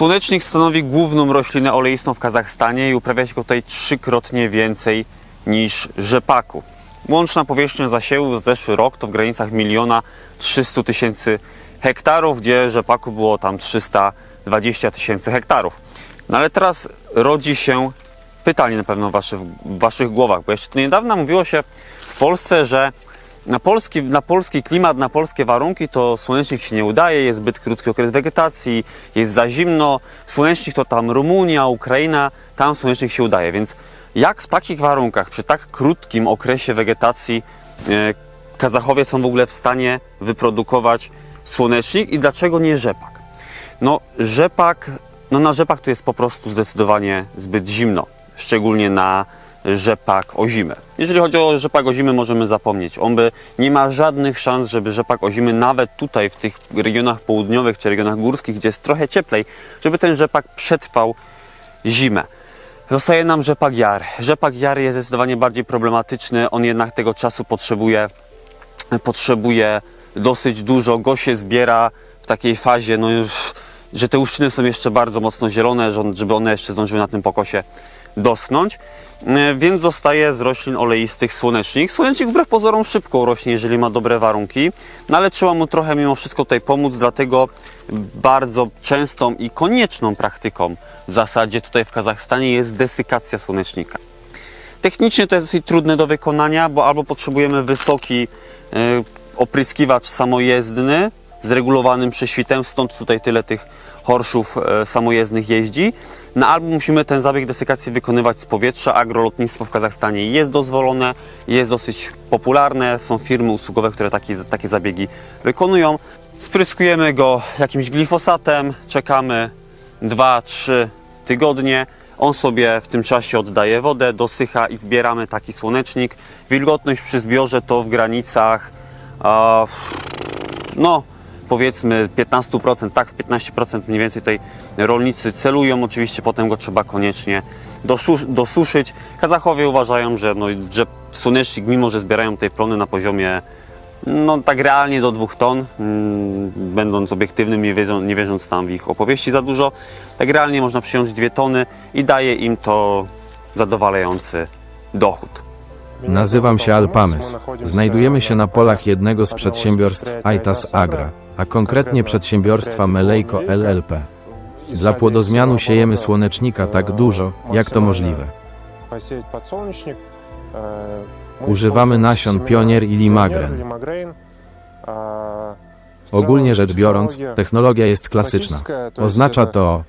Słonecznik stanowi główną roślinę oleistą w Kazachstanie i uprawia się go tutaj trzykrotnie więcej niż rzepaku. Łączna powierzchnia zasiewu w zeszły rok to w granicach miliona 300 tysięcy hektarów, gdzie rzepaku było tam 320 tysięcy hektarów. No ale teraz rodzi się pytanie na pewno w waszych, w waszych głowach, bo jeszcze niedawno mówiło się w Polsce, że na polski, na polski klimat, na polskie warunki to słonecznik się nie udaje, jest zbyt krótki okres wegetacji, jest za zimno. Słonecznik to tam Rumunia, Ukraina, tam słonecznik się udaje. Więc jak w takich warunkach, przy tak krótkim okresie wegetacji e, Kazachowie są w ogóle w stanie wyprodukować słonecznik i dlaczego nie rzepak? No rzepak, no na rzepak to jest po prostu zdecydowanie zbyt zimno, szczególnie na rzepak ozimy. Jeżeli chodzi o rzepak ozimy możemy zapomnieć. On by nie ma żadnych szans, żeby rzepak ozimy nawet tutaj w tych regionach południowych czy regionach górskich, gdzie jest trochę cieplej, żeby ten rzepak przetrwał zimę. Zostaje nam rzepak jar. Rzepak jar jest zdecydowanie bardziej problematyczny. On jednak tego czasu potrzebuje potrzebuje dosyć dużo. Go się zbiera w takiej fazie, no, już, że te łuszczyny są jeszcze bardzo mocno zielone, że- żeby one jeszcze zdążyły na tym pokosie doschnąć. E, Więc zostaje z roślin oleistych słonecznik. Słonecznik wbrew pozorom szybko rośnie, jeżeli ma dobre warunki, no ale trzeba mu trochę mimo wszystko tutaj pomóc, dlatego bardzo częstą i konieczną praktyką w zasadzie tutaj w Kazachstanie jest desykacja słonecznika. Technicznie to jest dosyć trudne do wykonania, bo albo potrzebujemy wysoki e, opryskiwacz samojezdny z regulowanym prześwitem, stąd tutaj tyle tych horszów e, samojezdnych jeździ, no albo musimy ten zabieg desykacji wykonywać z powietrza. Agrolotnictwo w Kazachstanie jest dozwolone, jest dosyć popularne, są firmy usługowe, które takie, takie zabiegi wykonują. Spryskujemy go jakimś glifosatem, czekamy 2-3 tygodnie. On sobie w tym czasie oddaje wodę, dosycha i zbieramy taki słonecznik. Wilgotność przy zbiorze to w granicach no powiedzmy 15%, tak w 15% mniej więcej tutaj rolnicy celują. Oczywiście potem go trzeba koniecznie dosuszyć. Kazachowie uważają, że, no, że słonecznik, mimo że zbierają tej plony na poziomie no tak realnie do dwóch ton, mm, będąc obiektywnym, nie, nie wierząc tam w ich opowieści za dużo, tak realnie można przyjąć dwie tony i daje im to zadowalający dochód. Nazywam się Alpames. Znajdujemy się na polach jednego z przedsiębiorstw Aitas Agra, a konkretnie przedsiębiorstwa Melejko LLP. Dla płodozmianu siejemy słonecznika tak dużo, jak to możliwe. Używamy nasion Pionier i Limagren. Ogólnie rzecz biorąc, technologia jest klasyczna. Oznacza to,